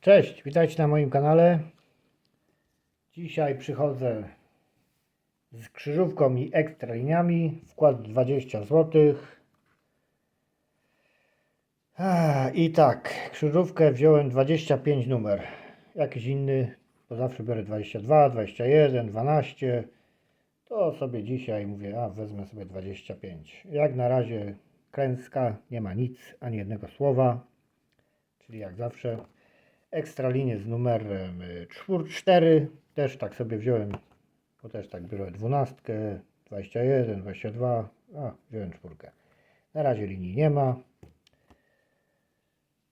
Cześć, witajcie na moim kanale. Dzisiaj przychodzę z krzyżówką i ekstra liniami. Wkład 20 zł. I tak, krzyżówkę wziąłem 25 numer. Jakiś inny, bo zawsze biorę 22, 21, 12. To sobie dzisiaj mówię, a wezmę sobie 25. Jak na razie klęska, nie ma nic, ani jednego słowa. Czyli jak zawsze ekstra linię z numerem 4, też tak sobie wziąłem, bo też tak biorę 12, 21, 22, a wziąłem czwórkę. Na razie linii nie ma.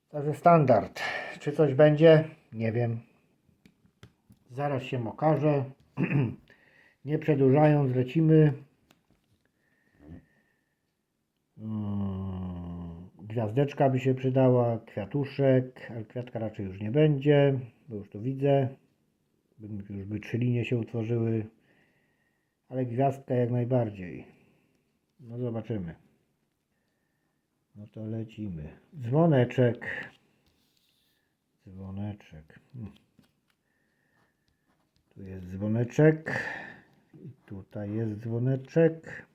Także standard. Czy coś będzie? Nie wiem. Zaraz się okaże. Nie przedłużając, lecimy. Mm, Gwiazdeczka by się przydała, kwiatuszek, ale kwiatka raczej już nie będzie, bo już to widzę. Już by trzy linie się utworzyły, ale gwiazdka jak najbardziej. No zobaczymy. No to lecimy. Dzwoneczek. Dzwoneczek. Hmm. Tu jest dzwoneczek. I tutaj jest dzwoneczek.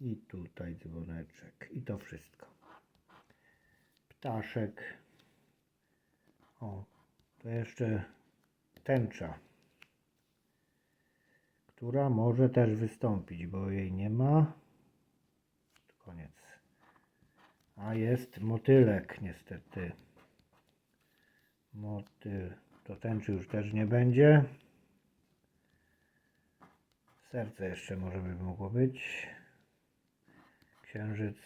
I tutaj dzwoneczek. I to wszystko. Ptaszek. O, to jeszcze tęcza, która może też wystąpić, bo jej nie ma. Koniec. A jest motylek niestety. Motyl. To tęczy już też nie będzie. Serce jeszcze może by mogło być księżyc,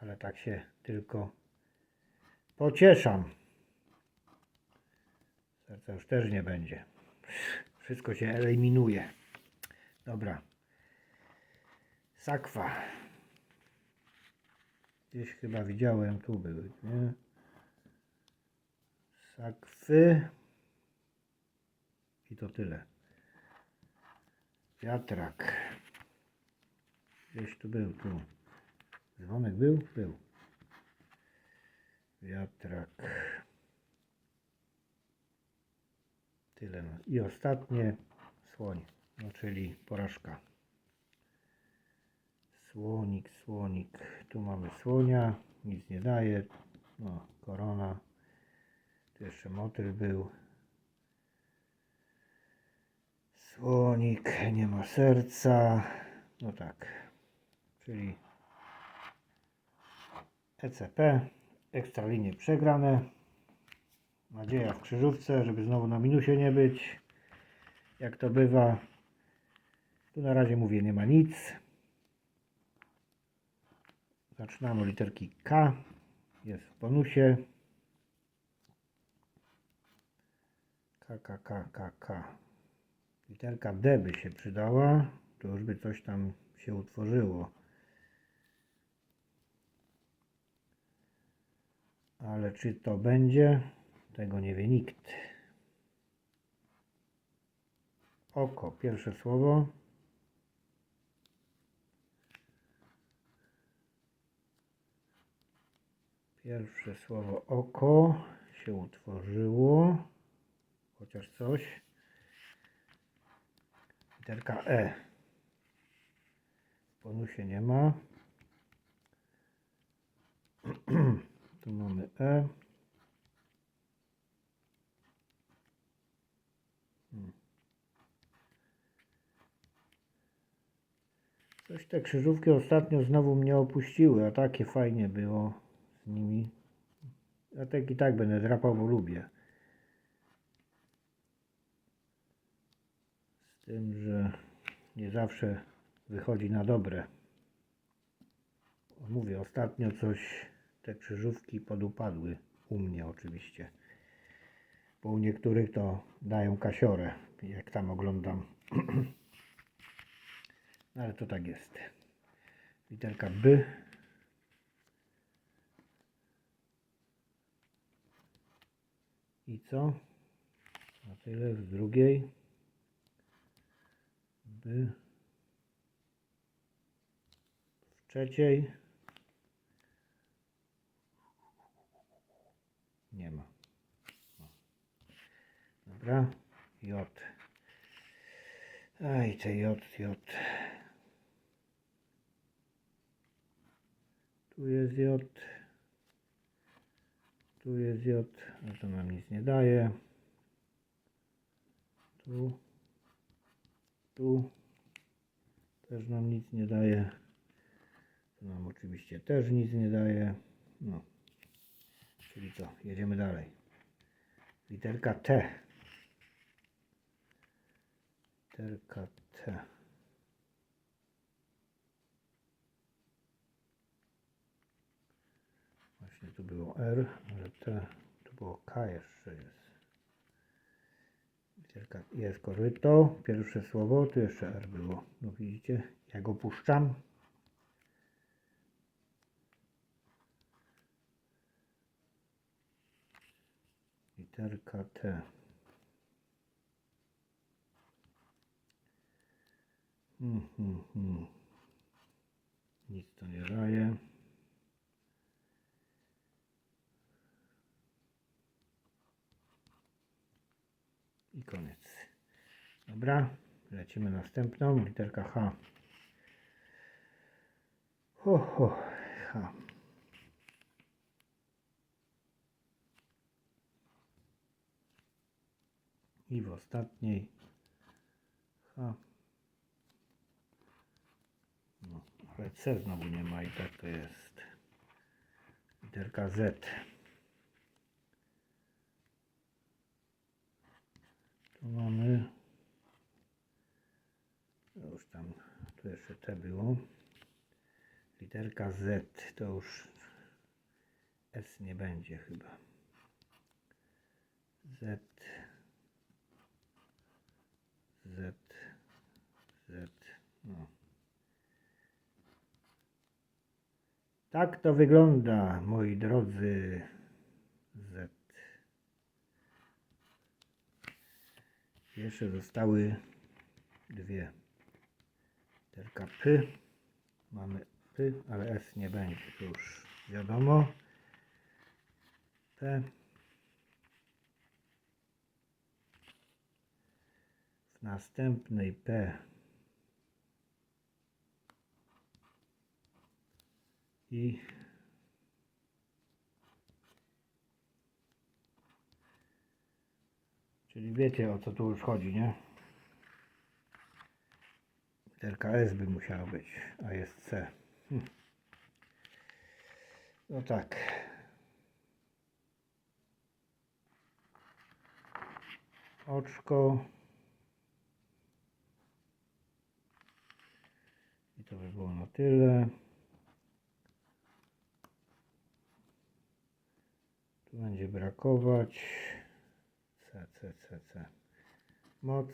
ale tak się tylko pocieszam. Serca już też nie będzie. Wszystko się eliminuje. Dobra. Sakwa. Gdzieś chyba widziałem, tu były, nie? Sakwy. I to tyle. Wiatrak. Gdzieś tu był, tu. Dzwonek był? Był. Wiatrak. Tyle. I ostatnie słoń, no czyli porażka. Słonik, słonik. Tu mamy słonia, nic nie daje. No, korona. Tu jeszcze motyl był. Słonik, nie ma serca. No tak. Czyli ECP, ekstra linie przegrane. Nadzieja w krzyżówce, żeby znowu na minusie nie być. Jak to bywa. Tu na razie mówię, nie ma nic. Zaczynamy literki K. Jest w bonusie. K, K, K, K, K. Literka D by się przydała. To już by coś tam się utworzyło. Ale czy to będzie? Tego nie wie nikt. Oko, pierwsze słowo. Pierwsze słowo oko się utworzyło. Chociaż coś. Literka E. W bonusie nie ma. Tu mamy E. Hmm. Coś te krzyżówki ostatnio znowu mnie opuściły, a takie fajnie było z nimi. Ja tak i tak będę drapał, bo lubię. Z tym, że nie zawsze wychodzi na dobre. Mówię, ostatnio coś te krzyżówki podupadły. U mnie oczywiście. Bo u niektórych to dają kasiorę, jak tam oglądam. No ale to tak jest. Literka B. I co? Na tyle z drugiej. B. W trzeciej. Nie ma. Dobra. J. Aj, te J, J. Tu jest J. Tu jest J. To nam nic nie daje. Tu. Tu. Też nam nic nie daje. Tu nam oczywiście też nic nie daje. No. Czyli co? Jedziemy dalej. Literka T. Literka T. Właśnie tu było R, ale T, tu było K jeszcze jest. Literka jest koryto, pierwsze słowo, tu jeszcze R było. No widzicie, ja go puszczam. Literka T. Hmm, hmm, hmm. Nic to nie daje. I koniec. Dobra, lecimy następną. Literka H. Ho, ho, H. I w ostatniej H. No, ale C znowu nie ma i tak to jest. Literka Z. Tu mamy. Już tam, tu jeszcze T było. Literka Z to już S nie będzie chyba. Z. Z. No. Tak to wygląda, moi drodzy. Z. Jeszcze zostały dwie. Literka P. Mamy P, ale S nie będzie, to już wiadomo. P. W następnej P. I Czyli wiecie o co tu już chodzi, nie? Literka S by musiała być, a jest C. Hm. No tak. Oczko. I to by było na tyle. Tu będzie brakować. C, C, C, C. Moc.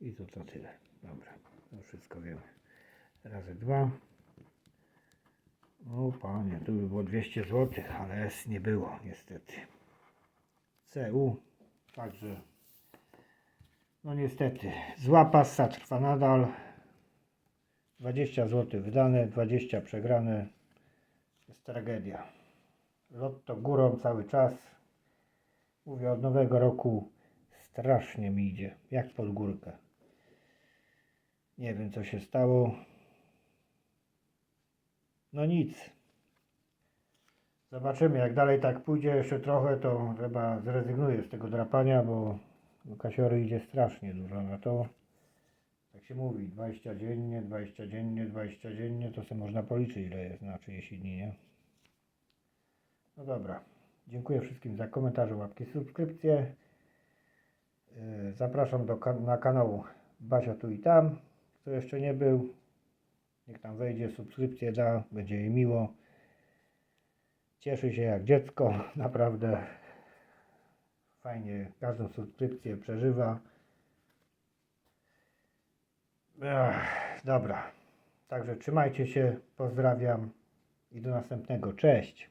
I to to tyle. Dobra, to wszystko wiemy. Razy dwa. O panie, tu by było 200 zł, ale S nie było niestety. CU, także no niestety, zła passa trwa nadal. 20 zł wydane, 20 przegrane. Jest tragedia. Lotto górą cały czas. Mówię, od nowego roku strasznie mi idzie, jak pod górkę. Nie wiem, co się stało. No nic. Zobaczymy, jak dalej tak pójdzie jeszcze trochę, to chyba zrezygnuję z tego drapania, bo kasiory idzie strasznie dużo na to. Jak się mówi, 20 dziennie, 20 dziennie, 20 dziennie, to sobie można policzyć, ile jest na 30 dni, nie? No dobra. Dziękuję wszystkim za komentarze, łapki, subskrypcje. Yy, Zapraszam do na kanał Basia tu i tam. Kto jeszcze nie był, niech tam wejdzie, subskrypcję da, będzie jej miło. Cieszy się jak dziecko, naprawdę fajnie każdą subskrypcję przeżywa. Ech, dobra, także trzymajcie się, pozdrawiam i do następnego. Cześć!